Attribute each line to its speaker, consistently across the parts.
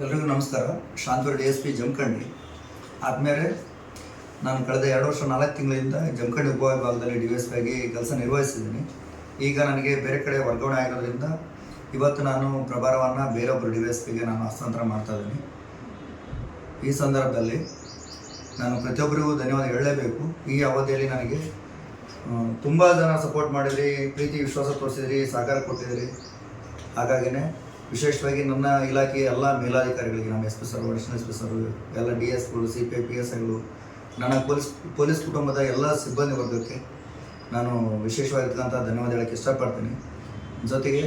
Speaker 1: ಎಲ್ರಿಗೂ ನಮಸ್ಕಾರ. Shantur D S P Jamkhandi. ಆದಮೇಲೆ ನಾನು ಕಳೆದ ಎರಡು ವರ್ಷ ನಾಲ್ಕು ತಿಂಗಳಿಂದ ಜಮಖಂಡಿ ಉಪವಿಭಾಗದಲ್ಲಿ ಡಿ ಎಸ್ ಪಿ ಆಗಿ ಕೆಲಸ ನಿರ್ವಹಿಸಿದ್ದೀನಿ. ಈಗ ನನಗೆ ಬೇರೆ ಕಡೆ ವರ್ಗಾವಣೆ ಆಗಿರೋದ್ರಿಂದ ಇವತ್ತು ನಾನು ಪ್ರಭಾರವನ್ನು ಬೇರೊಬ್ಬರು ಡಿ ಎಸ್ ಪಿಗೆ ನಾನು ಹಸ್ತಾಂತರ ಮಾಡ್ತಾ ಇದ್ದೀನಿ. ಈ ಸಂದರ್ಭದಲ್ಲಿ ನಾನು ಪ್ರತಿಯೊಬ್ಬರಿಗೂ ಧನ್ಯವಾದ ಹೇಳಲೇಬೇಕು. ಈ ಅವಧಿಯಲ್ಲಿ ನನಗೆ ತುಂಬ ಜನ ಸಪೋರ್ಟ್ ಮಾಡಿದ್ರಿ, ಪ್ರೀತಿ, ವಿಶ್ವಾಸ ತೋರಿಸಿದ್ರಿ, ಸಹಕಾರ ಕೊಟ್ಟಿದ್ರಿ. ಹಾಗಾಗಿನೇ ವಿಶೇಷವಾಗಿ ನನ್ನ ಇಲಾಖೆಯ ಎಲ್ಲ ಮೇಲಾಧಿಕಾರಿಗಳಿಗೆ, ನಮ್ಮ S P sir additional S P sir ಎಲ್ಲ ಡಿ ಎಸ್ಗಳು ಸಿ ಪಿ ಪಿ ಎಸ್ ಐಗಳು ನನ್ನ ಪೊಲೀಸ್ ಪೊಲೀಸ್ ಕುಟುಂಬದ ಎಲ್ಲ ಸಿಬ್ಬಂದಿ ವರ್ಗಕ್ಕೆ ನಾನು ವಿಶೇಷವಾಗಿರ್ತಕ್ಕಂಥ ಧನ್ಯವಾದ ಹೇಳಕ್ಕೆ ಇಷ್ಟಪಡ್ತೀನಿ. ಜೊತೆಗೆ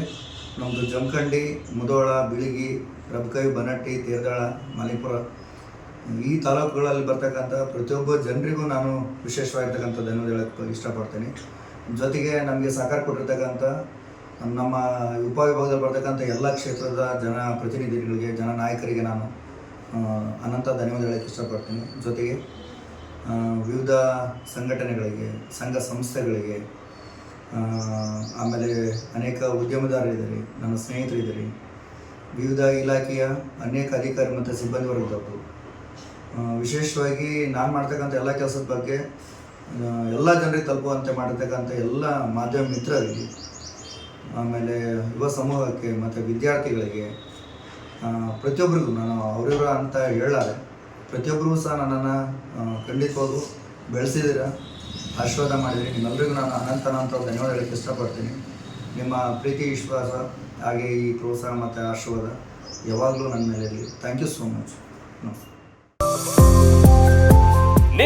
Speaker 1: ನಮ್ಮದು ಜಮಖಂಡಿ, ಮುದೋಳ, ಬಿಳಿಗಿ ರಬ್ಕೈ ಬನಟ್ಟಿ, ತೇರ್ದಾಳ, ಮಲಿಪುರ, ಈ ತಾಲೂಕುಗಳಲ್ಲಿ ಬರ್ತಕ್ಕಂಥ ಪ್ರತಿಯೊಬ್ಬ ಜನರಿಗೂ ನಾನು ವಿಶೇಷವಾಗಿರ್ತಕ್ಕಂಥ ಧನ್ಯವಾದ ಹೇಳಕ್ಕೆ ಇಷ್ಟಪಡ್ತೀನಿ. ಜೊತೆಗೆ ನಮಗೆ ಸಹಕಾರ ಕೊಟ್ಟಿರ್ತಕ್ಕಂಥ ನಮ್ಮ ಉಪವಿಭಾಗದಲ್ಲಿ ಬರ್ತಕ್ಕಂಥ ಎಲ್ಲ ಕ್ಷೇತ್ರದ ಜನ ಪ್ರತಿನಿಧಿಗಳಿಗೆ, ಜನ ನಾಯಕರಿಗೆ ನಾನು ಅನಂತ ಧನ್ಯವಾದ ಹೇಳಕ್ಕೆ ಇಷ್ಟಪಡ್ತೀನಿ. ಜೊತೆಗೆ ವಿವಿಧ ಸಂಘಟನೆಗಳಿಗೆ, ಸಂಘ ಸಂಸ್ಥೆಗಳಿಗೆ ಆಮೇಲೆ ಅನೇಕ ಉದ್ಯಮದಾರರಿದ್ದಾರೆ, ನನ್ನ ಸ್ನೇಹಿತರಿದ್ದಾರೆ, ವಿವಿಧ ಇಲಾಖೆಯ ಅನೇಕ ಅಧಿಕಾರಿ ಮತ್ತು ಸಿಬ್ಬಂದಿ ವರ್ಗದವರು ವಿಶೇಷವಾಗಿ ನಾನು ಮಾಡ್ತಕ್ಕಂಥ ಎಲ್ಲ ಕೆಲಸದ ಬಗ್ಗೆ ಎಲ್ಲ ಜನರಿಗೆ ತಲುಪುವಂತೆ ಮಾಡಿರ್ತಕ್ಕಂಥ ಎಲ್ಲ ಮಾಧ್ಯಮ ಮಿತ್ರರಿಗೆ ಆಮೇಲೆ ಯುವ ಸಮೂಹಕ್ಕೆ ಮತ್ತು ವಿದ್ಯಾರ್ಥಿಗಳಿಗೆ ಪ್ರತಿಯೊಬ್ಬರಿಗೂ ನಾನು ಅವರಿವ್ರ ಅಂತ ಹೇಳಾರೆ ಪ್ರತಿಯೊಬ್ಬರಿಗೂ ಸಹ ನನ್ನನ್ನು ಖಂಡಿತವಾಗೂ ಬೆಳೆಸಿದ್ದೀರ. ಆಶೀರ್ವಾದ ಮಾಡಿದಿರಿ ನಿಮ್ಮೆಲ್ಲರಿಗೂ ನಾನು ಅನಂತನಂತ ಅನಂತ ಧನ್ಯವಾದ ಹೇಳಕ್ಕೆ ಇಷ್ಟಪಡ್ತೀನಿ. ನಿಮ್ಮ ಪ್ರೀತಿ, ವಿಶ್ವಾಸ, ಹಾಗೆ ಈ ಪ್ರೋತ್ಸಾಹ ಮತ್ತು ಆಶೀರ್ವಾದ ಯಾವಾಗಲೂ ನನ್ನ ಮೇಲೆ ಥ್ಯಾಂಕ್ ಯು ಸೋ ಮಚ್ ನಮಸ್ತೆ